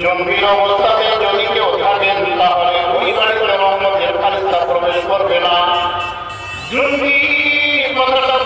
জম্বির অবস্থাতে যদি কেউ থাকেন তাহলে ওই বাড়িতে রহমতের খালিস্তা প্রবেশ করবে না। জম্বি কথাটা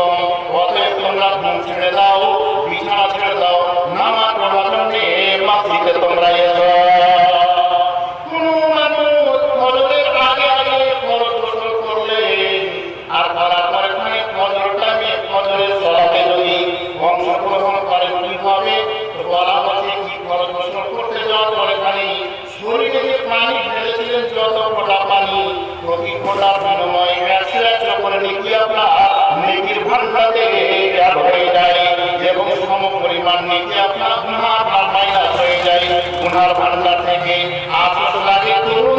Oto, oto, oto, oto, oto, oto, থেকে আপনার গুনার ভার মাইনাস হয়ে যায়। গুনার ভান্ডার থেকে আসুস লাগে, তরুণ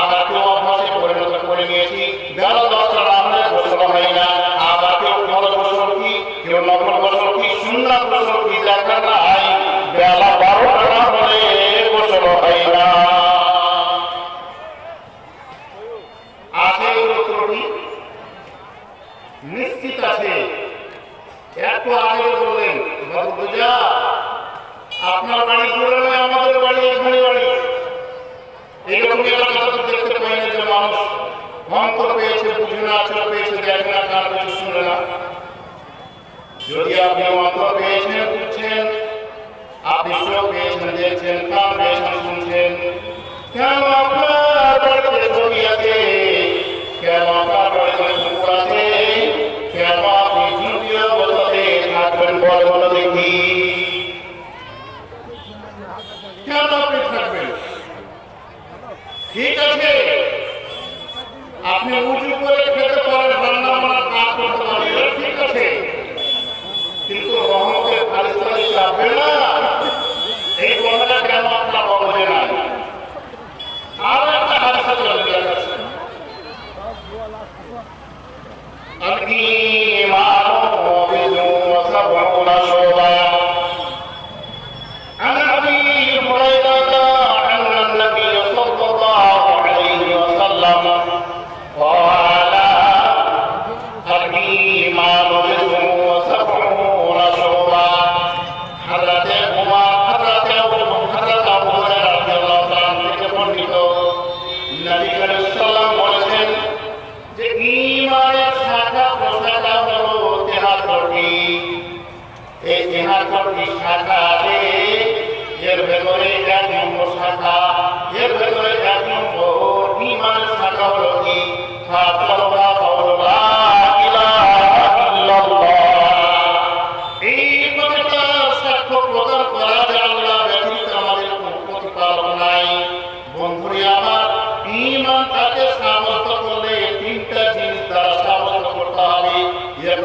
আমরা কেউ অভ্যাসে পরিণত করে নিয়েছি। গেল দশটা না হলে হয় না, আমরা কেউ ফল ফসল কি, কেউ নকল ফসল কি শূন্য ফসল কি, দেখা নাই। বেলা বারো আপনার বাড়ি দূরে নয়, আমাদের বাড়ি, এখানে বাড়ি। এইরকম এলাকাতে দেখতে পাই না যে মানুষ মন্ত্র পেয়েছে বুঝে না চোখ পেয়েছে, দেখে না কান পেয়েছে শুনে না। যদি আপনি মন্ত্র পেয়েছেন, বুঝছেন, আপনি চোখ পেয়েছেন, দেখছেন, কান পেয়েছেন, শুনছেন কেন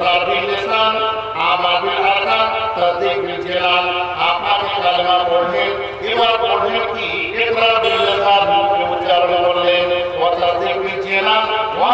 তারবিল লিসান আমাবিল আরকান তাদবিল জিলাল আপনাকে কালেমা পড়ে এবার পড়ে কি ইকরা বিল লিসান উচ্চারণ করলেন ওয়া তাদবিল জিলাল ওয়া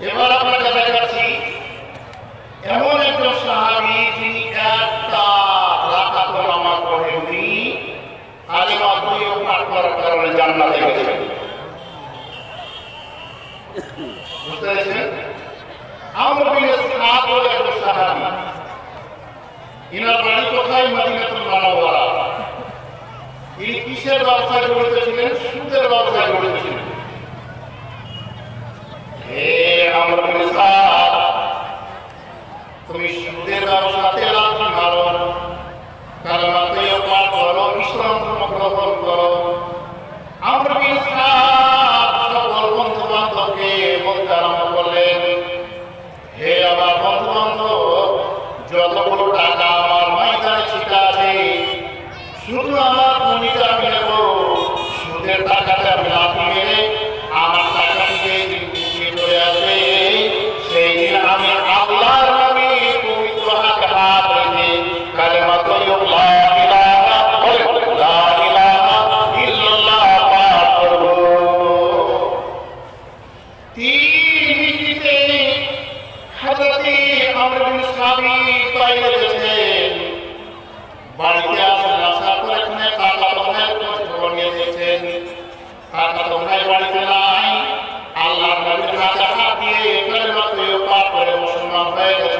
এবার আমরা যাদের কাছে এমন একজন সাহাবি যিনি একটা রাখাত নামাজ পড়ে উনি দুইও পাঠ করার কারণে জান্নাতে গেছেন। বুঝতে পেরেছেন? বলে একজন সাহাবি। ইনার বাড়ি কোথায়? মদিনাতুল মানবরা ইনি কিসের ব্যবসায় জড়িত ছিলেন? ব্যবসায় জড়িত তুমি সুদের ব্যবসাতে লাভ করো। তার মাত্র পাঠ করো বিশ্রাম গ্রহণ করো। হজরতি আমর বিন সাবি তাই বলেছেন বাড়িতে আসেন আসার পর এখানে কাকা তোমার খোঁজ খবর নিয়ে নিয়েছেন কাকা তোমার বাড়িতে নাই আল্লাহ নবীর কাছে হাত দিয়ে এখানে মাত্র পাপ করে মুসলমান হয়ে গেছে।